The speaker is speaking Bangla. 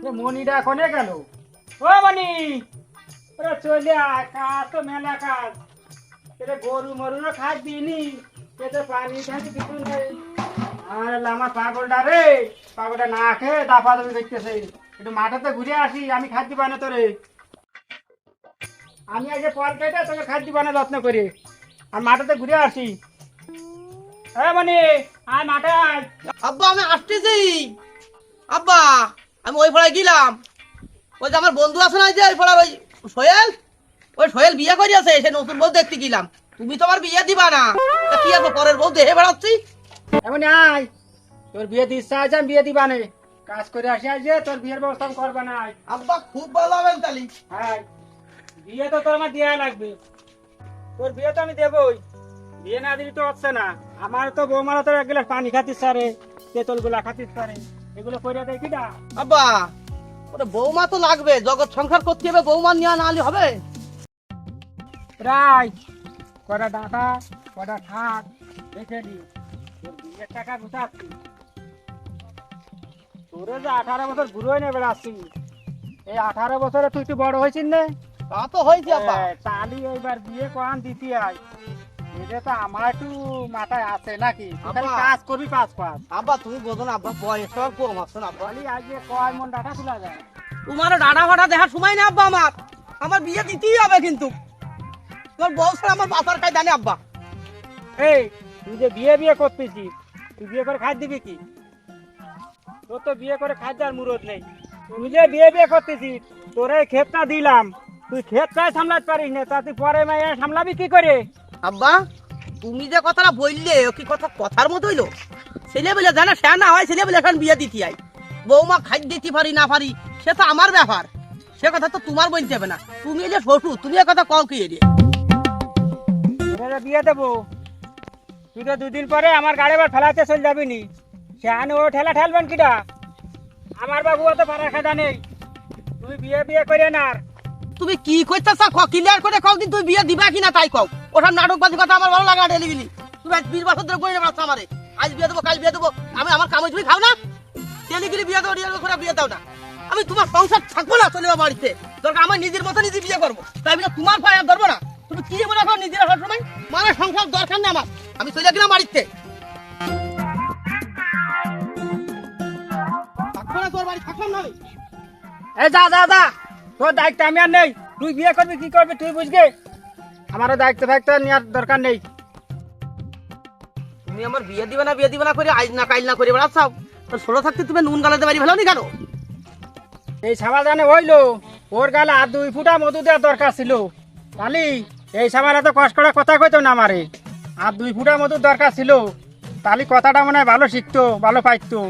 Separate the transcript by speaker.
Speaker 1: মনিটা কোনে গেল? ও মনি! চলে কাজ তো মেলা কাজ এটা গরু মরুরও খাদ দিইনি। এতে পানি থাকি কিছু নেই আর আমার পাগলটা রে! পাগলটা না খেয়ে দাপা দাবি দেখতেছে একটু মাঠেতে ঘুরে আসি, আমি খাদ্য বানা তোরে। আমি আগে ফল কেটে তোকে খাদ্য বানা যত্ন করি। আর মাঠেতে ঘুরে আসি। হ্যাঁ মানে আয় মাঠে
Speaker 2: আব্বা, আমি আসতেছি। আব্বা! আমি ওই ফড়ায় গেলাম। ওই যে আমার বন্ধু আছে না যে ওই ফড়ার ওই সোহেল? ওই সোহেল বিয়ে করিয়াছে সে নতুন বউ দেখতে গেলাম। তুমি তো আমার বিয়ে দিবা না। তা কি আর পরের বউ দেখে বেড়াচ্ছি?
Speaker 1: এমনি আয়। তোর বিয়ে দিতে ইচ্ছা আছে আমি বিয়ে দিবা নে। কাজ করে আসি আজ যে তোর বিয়ের ব্যবস্থা আমি করবা না
Speaker 2: আব্বা খুব ভালো হবেন তালি
Speaker 1: হ্যাঁ। বিয়ে তো তোর আমার দেওয়া লাগবে। তোর বিয়ে তো আমি দেবই। বিয়ে না দিলে তো হচ্ছে না। আমার তো বৌমারা তো এক গ্লাস পানি খাতিস পারে তেঁতুলগুলা খাতিস পারে এগুলো
Speaker 2: আব্বা ওটা বৌমা তো লাগবে জগৎ সংসার করতে হবে বৌমা না হবে।
Speaker 1: কটা ডাটা কটা থাক দেখে নি। তোর বিয়ের টাকা গুছাচ্ছি তোরে যে আঠারো বছর ঘুরোয় নেবে বেড়াচ্ছি। এই আঠারো বছরে তুই একটু বড় হয়েছিস না?
Speaker 2: তা তো হয়েছে আব্বা।
Speaker 1: এ, তালি এইবার বিয়ে করান দিতে আয়। এটা তো আমার একটু মাথায় আছে নাকি? কাজ করবি পাঁচ পাঁচ
Speaker 2: আব্বা তুমি বোঝো না আব্বা বয়স তো আর কম আছে না আব্বা।
Speaker 1: বলি আজকে কয় মন ডাটা তোলা যায়?
Speaker 2: তোমারও ডাটা ফাটা দেখার সময় না আব্বা আমার। আমার বিয়ে দিতেই হবে কিন্তু। তোমার বউ ছাড়া আমার বাসার কাজ জানে আব্বা।
Speaker 1: এই তুই যে বিয়ে বিয়ে করতেছিস তুই বিয়ে করে খাই দিবি কি? তোর তো বিয়ে করে খাই দেওয়ার মুরত নেই। তুই যে বিয়ে বিয়ে করতেছিস তোরে ক্ষেতটা দিলাম। তুই ক্ষেতটাই সামলাতে পারিস না তা তুই পরে মেয়ে সামলাবি কি করে?
Speaker 2: আব্বা, তুমি যে কথাটা বললে, ও কি কথা কথার মতো হইল? ছেলে বলে জানা, সে না হয় ছেলে বলে এখন বিয়ে দিতে আই বৌমা খাদ্য দিতে পারি, না পারি, সে তো আমার ব্যাপার। সে কথা তো তোমার বলতে হবে না। তুমি যে শ্বশুর, তুমি এ কথা কও কি এর?
Speaker 1: তোরে বিয়ে দেবো, তুই তো দুদিন পরে আমার গাড়ি বার ফেলাতে চলে যাবি নি। সে আনে ও ঠেলা ঠেলবেন কিটা আমার বাবু অত পাড়া খাদা নেই। তুই বিয়ে বিয়ে করে না আর।
Speaker 2: তুমি কি করতেছ ক্লিয়ার করে কও কিন্তু তুই বিয়ে দিবা কিনা তাই কও। ওঠার নাটকবাজি কথা আমার ভালো লাগে না ঢেলে গেলি তুমি আজ বিশ বছর ধরে করে নেবে আমারে। আজ বিয়ে দেবো, কাল বিয়ে দেবো। আমি আমার কামে তুমি খাও না। টেনে গেলে বিয়ে দেবো রিয়াল করে বিয়ে দাও না। আমি তোমার সংসার থাকব না চলে বাড়িতে। দরকার আমার নিজের মতো নিজে বিয়ে করব। তাই বলে তোমার ভাই আর ধরবো না। তুমি কি মনে করো নিজের হওয়ার সময়? মানে সংসার দরকার না আমার। আমি চলে গেলাম বাড়িতে। থাকব না তোর বাড়ি থাকলাম না আমি।
Speaker 1: এ যা যা যা। তোর দায়িত্ব আমি আর নেই। তুই বিয়ে করবি কি করবি তুই বুঝগে আমারও দায়িত্ব ফায়িত্ব নেওয়ার দরকার নেই।
Speaker 2: তুমি আমার বিয়ে দিবে না বিয়ে দিবে না করে আজ না কাইল না করে বেড়াচ্ছাও? তো ছোট থাকতে তুমি নুন গালাতে পারি ভালো নি কেন?
Speaker 1: এই সাবা জানে হইল ওর গালে আর দুই ফুটা মধু দেওয়ার দরকার ছিল। তালি এই সাবার এত কষ্ট করে কথা কইতো না আমারে। আর দুই ফুটা মধুর দরকার ছিল। তালি কথাটা মনে হয় ভালো শিখতো ভালো পাইতো।